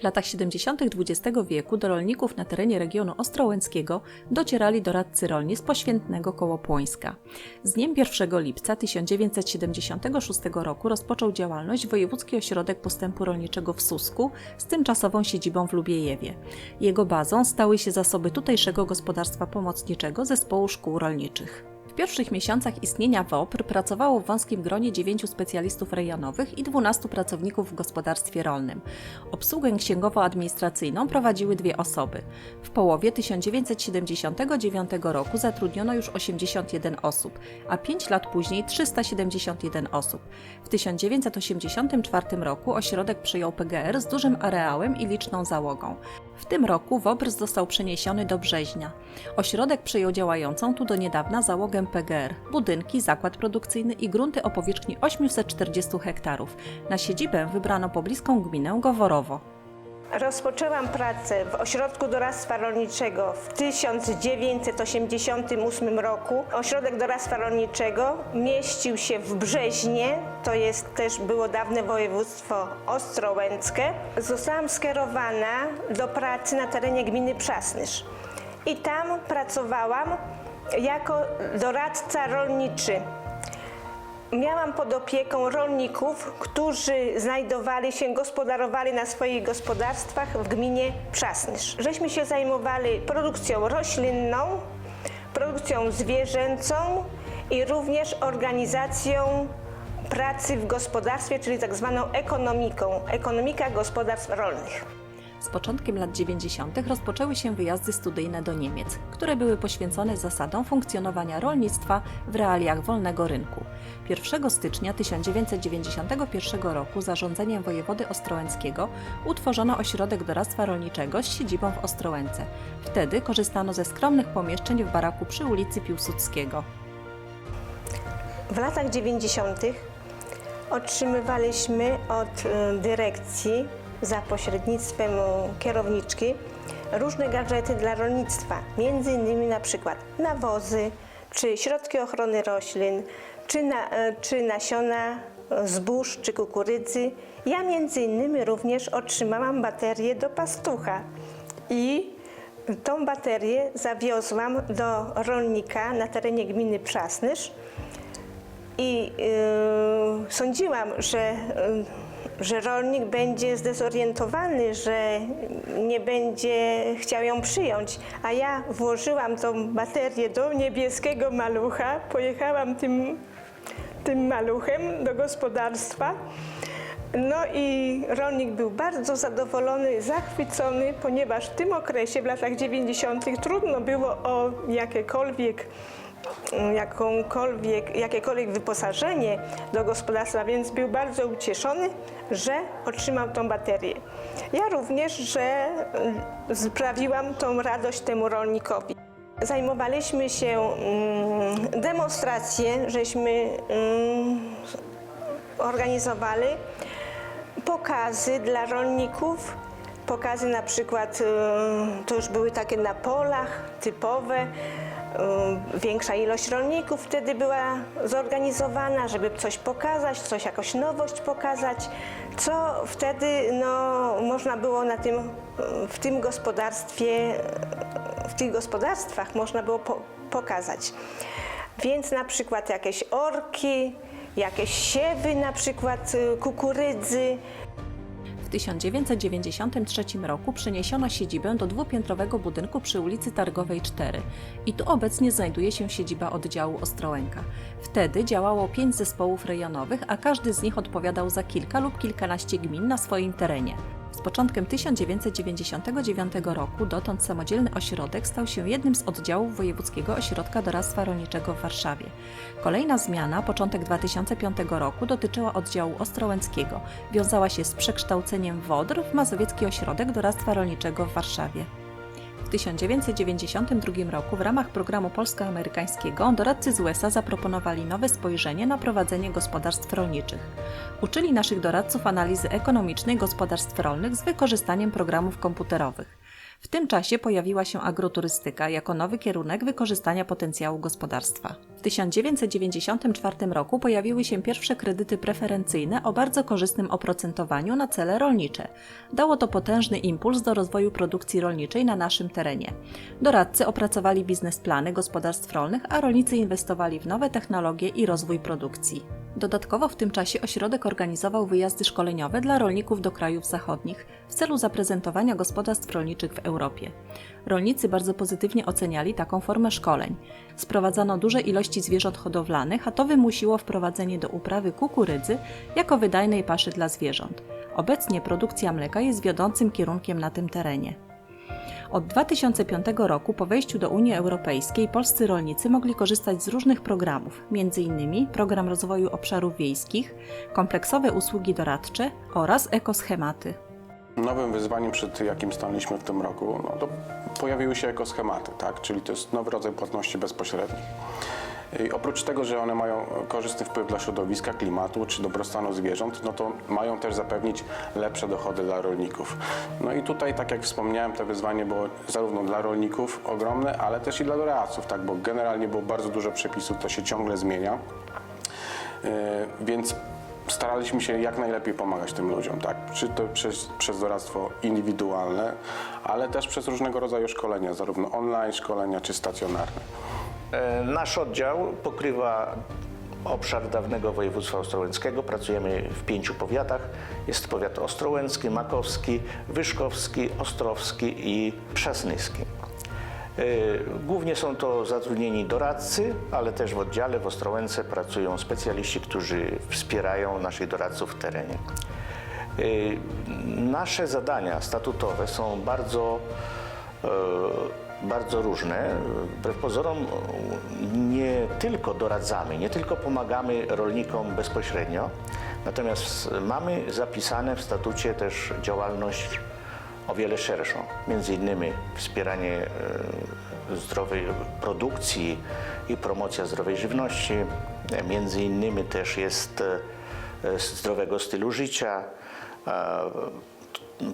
W latach 70. XX wieku do rolników na terenie regionu ostrołęckiego docierali doradcy rolni z poświętnego koło Płońska. Z dniem 1 lipca 1976 roku rozpoczął działalność Wojewódzki Ośrodek Postępu Rolniczego w Susku z tymczasową siedzibą w Lubiejewie. Jego bazą stały się zasoby tutejszego gospodarstwa pomocniczego zespołu szkół rolniczych. Pierwszych miesiącach istnienia WOPR pracowało w wąskim gronie 9 specjalistów rejonowych i 12 pracowników w gospodarstwie rolnym. Obsługę księgowo-administracyjną prowadziły dwie osoby. W połowie 1979 roku zatrudniono już 81 osób, a 5 lat później 371 osób. W 1984 roku ośrodek przyjął PGR z dużym areałem i liczną załogą. W tym roku WOBR został przeniesiony do Brzeźnia. Ośrodek przyjął działającą tu do niedawna załogę PGR, budynki, zakład produkcyjny i grunty o powierzchni 840 hektarów. Na siedzibę wybrano pobliską gminę Goworowo. Rozpoczęłam pracę w Ośrodku Doradztwa Rolniczego w 1988 roku. Ośrodek Doradztwa Rolniczego mieścił się w Brzeźnie, to jest też było dawne województwo ostrołęckie. Zostałam skierowana do pracy na terenie gminy Przasnysz i tam pracowałam jako doradca rolniczy. Miałam pod opieką rolników, którzy znajdowali się, gospodarowali na swoich gospodarstwach w gminie Przasnysz. Żeśmy się zajmowali produkcją roślinną, produkcją zwierzęcą i również organizacją pracy w gospodarstwie, czyli tak zwaną ekonomiką, ekonomika gospodarstw rolnych. Z początkiem lat 90. rozpoczęły się wyjazdy studyjne do Niemiec, które były poświęcone zasadom funkcjonowania rolnictwa w realiach wolnego rynku. 1 stycznia 1991 roku zarządzeniem wojewody ostrołęckiego utworzono ośrodek doradztwa rolniczego z siedzibą w Ostrołęce. Wtedy korzystano ze skromnych pomieszczeń w baraku przy ulicy Piłsudskiego. W latach 90. otrzymywaliśmy od y, dyrekcji za pośrednictwem kierowniczki różne gadżety dla rolnictwa, między innymi na przykład nawozy, czy środki ochrony roślin, czy, na, y, czy nasiona zbóż, czy kukurydzy. Ja między innymi również otrzymałam baterię do pastucha i tą baterię zawiozłam do rolnika na terenie gminy Przasnysz i y, sądziłam, że, y, że rolnik będzie zdezorientowany, że nie będzie chciał ją przyjąć. A ja włożyłam tą baterię do niebieskiego malucha, pojechałam tym, tym maluchem do gospodarstwa. No i rolnik był bardzo zadowolony, zachwycony, ponieważ w tym okresie, w latach 90., trudno było o jakiekolwiek jakąkolwiek, jakiekolwiek wyposażenie do gospodarstwa, więc był bardzo ucieszony, że otrzymał tą baterię. Ja również, że sprawiłam tą radość temu rolnikowi. Zajmowaliśmy się mm, demonstracje, żeśmy mm, organizowali pokazy dla rolników. Pokazy na przykład, y, to już były takie na polach, typowe. Y, Większa ilość rolników wtedy była zorganizowana, żeby coś pokazać, coś, jakąś nowość pokazać, co wtedy no, można było na tym, w tym gospodarstwie, w tych gospodarstwach można było po, pokazać. Więc na przykład jakieś orki, jakieś siewy, na przykład y, kukurydzy, 1993 roku przeniesiono siedzibę do dwupiętrowego budynku przy ulicy Targowej 4 i tu obecnie znajduje się siedziba oddziału Ostrołęka. Wtedy działało pięć zespołów rejonowych, a każdy z nich odpowiadał za kilka lub kilkanaście gmin na swoim terenie. Z początkiem 1999 roku dotąd samodzielny ośrodek stał się jednym z oddziałów Wojewódzkiego Ośrodka Doradztwa Rolniczego w Warszawie. Kolejna zmiana, początek 2005 roku, dotyczyła oddziału ostrołęckiego. Wiązała się z przekształceniem WODR w Mazowiecki Ośrodek Doradztwa Rolniczego w Warszawie. W 1992 roku w ramach programu polsko-amerykańskiego doradcy z USA zaproponowali nowe spojrzenie na prowadzenie gospodarstw rolniczych. Uczyli naszych doradców analizy ekonomicznej gospodarstw rolnych z wykorzystaniem programów komputerowych. W tym czasie pojawiła się agroturystyka jako nowy kierunek wykorzystania potencjału gospodarstwa. W 1994 roku pojawiły się pierwsze kredyty preferencyjne o bardzo korzystnym oprocentowaniu na cele rolnicze. Dało to potężny impuls do rozwoju produkcji rolniczej na naszym terenie. Doradcy opracowali biznesplany gospodarstw rolnych, a rolnicy inwestowali w nowe technologie i rozwój produkcji. Dodatkowo w tym czasie ośrodek organizował wyjazdy szkoleniowe dla rolników do krajów zachodnich w celu zaprezentowania gospodarstw rolniczych w Europie. Rolnicy bardzo pozytywnie oceniali taką formę szkoleń. Sprowadzano duże ilości zwierząt hodowlanych, a to wymusiło wprowadzenie do uprawy kukurydzy jako wydajnej paszy dla zwierząt. Obecnie produkcja mleka jest wiodącym kierunkiem na tym terenie. Od 2005 roku po wejściu do Unii Europejskiej polscy rolnicy mogli korzystać z różnych programów, m.in. Program Rozwoju Obszarów Wiejskich, kompleksowe usługi doradcze oraz ekoschematy. Nowym wyzwaniem, przed jakim stanęliśmy w tym roku, no to pojawiły się ekoschematy, tak? czyli to jest nowy rodzaj płatności bezpośrednich. I oprócz tego, że one mają korzystny wpływ dla środowiska, klimatu czy dobrostanu zwierząt, no to mają też zapewnić lepsze dochody dla rolników. No i tutaj, tak jak wspomniałem, to wyzwanie było zarówno dla rolników ogromne, ale też i dla doradców, tak? bo generalnie było bardzo dużo przepisów, to się ciągle zmienia. Yy, Więc staraliśmy się jak najlepiej pomagać tym ludziom, tak? Czy to przez, przez doradztwo indywidualne, ale też przez różnego rodzaju szkolenia, zarówno online szkolenia, czy stacjonarne. E, Nasz oddział pokrywa obszar dawnego województwa ostrołęckiego. Pracujemy w pięciu powiatach. Jest powiat ostrołęcki, makowski, wyszkowski, ostrowski i przasnyski. E, Głównie są to zatrudnieni doradcy, ale też w oddziale w Ostrołęce pracują specjaliści, którzy wspierają naszych doradców w terenie. E, Nasze zadania statutowe są bardzo bardzo różne. Wbrew pozorom nie tylko doradzamy, nie tylko pomagamy rolnikom bezpośrednio, natomiast mamy zapisane w statucie też działalność o wiele szerszą. Między innymi wspieranie e, zdrowej produkcji i promocja zdrowej żywności. E, Między innymi też jest e, zdrowego stylu życia, e,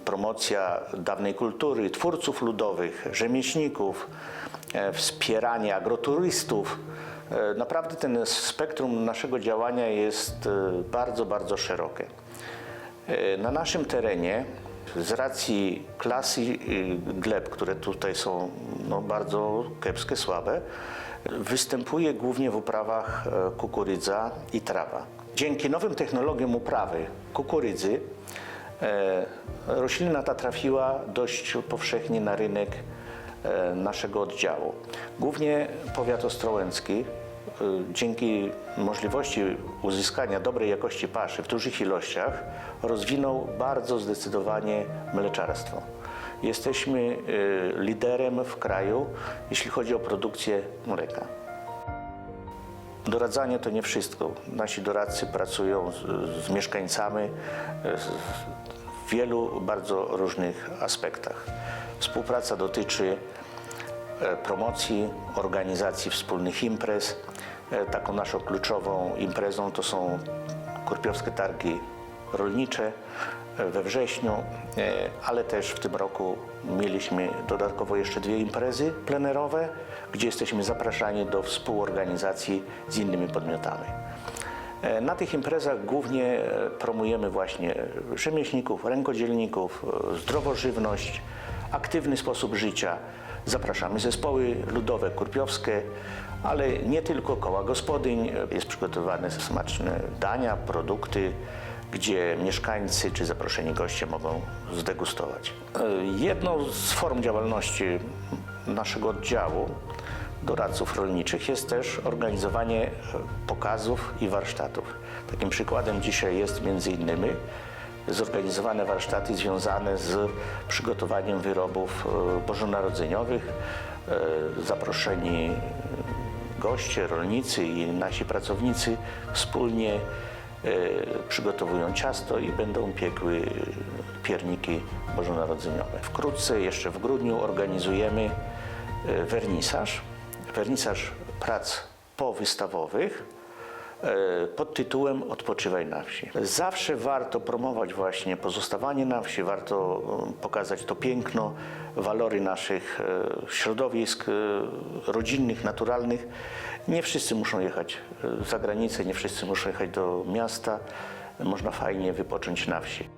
promocja dawnej kultury, twórców ludowych, rzemieślników, e, wspieranie agroturystów. E, Naprawdę ten spektrum naszego działania jest e, bardzo, bardzo szerokie. Na naszym terenie z racji klasy gleb, które tutaj są no, bardzo kiepskie, słabe, występuje głównie w uprawach kukurydza i trawa. Dzięki nowym technologiom uprawy kukurydzy roślina ta trafiła dość powszechnie na rynek e, naszego oddziału. Głównie powiat ostrołęcki y, dzięki możliwości uzyskania dobrej jakości paszy w dużych ilościach rozwinął bardzo zdecydowanie mleczarstwo. Jesteśmy liderem w kraju, jeśli chodzi o produkcję mleka. Doradzanie to nie wszystko. Nasi doradcy pracują z, z mieszkańcami z- w wielu bardzo różnych aspektach. Współpraca dotyczy e, promocji, organizacji wspólnych imprez. E, Taką naszą kluczową imprezą to są Kurpiowskie Targi Rolnicze e, we wrześniu, e, ale też w tym roku mieliśmy dodatkowo jeszcze dwie imprezy plenerowe, gdzie jesteśmy zapraszani do współorganizacji z innymi podmiotami. E, Na tych imprezach głównie e, promujemy właśnie rzemieślników, rękodzielników, zdrowożywność, aktywny sposób życia. Zapraszamy zespoły ludowe, kurpiowskie, ale nie tylko koła gospodyń. Jest przygotowane smaczne dania, produkty, gdzie mieszkańcy czy zaproszeni goście mogą zdegustować. E, Jedną z form działalności naszego oddziału doradców rolniczych jest też organizowanie e, pokazów i warsztatów. Takim przykładem dzisiaj jest między innymi zorganizowane warsztaty związane z przygotowaniem wyrobów e, bożonarodzeniowych. Zaproszeni goście, rolnicy i nasi pracownicy wspólnie przygotowują ciasto i będą piekły e, pierniki bożonarodzeniowe. Wkrótce, jeszcze w grudniu, organizujemy e, wernisaż. Wernisaż prac powystawowych e, pod tytułem Odpoczywaj na wsi. Zawsze warto promować właśnie pozostawanie na wsi, warto e, pokazać to piękno, walory naszych e, środowisk e, rodzinnych, naturalnych. Nie wszyscy muszą jechać e, za granicę, nie wszyscy muszą jechać do miasta. Można fajnie wypocząć na wsi.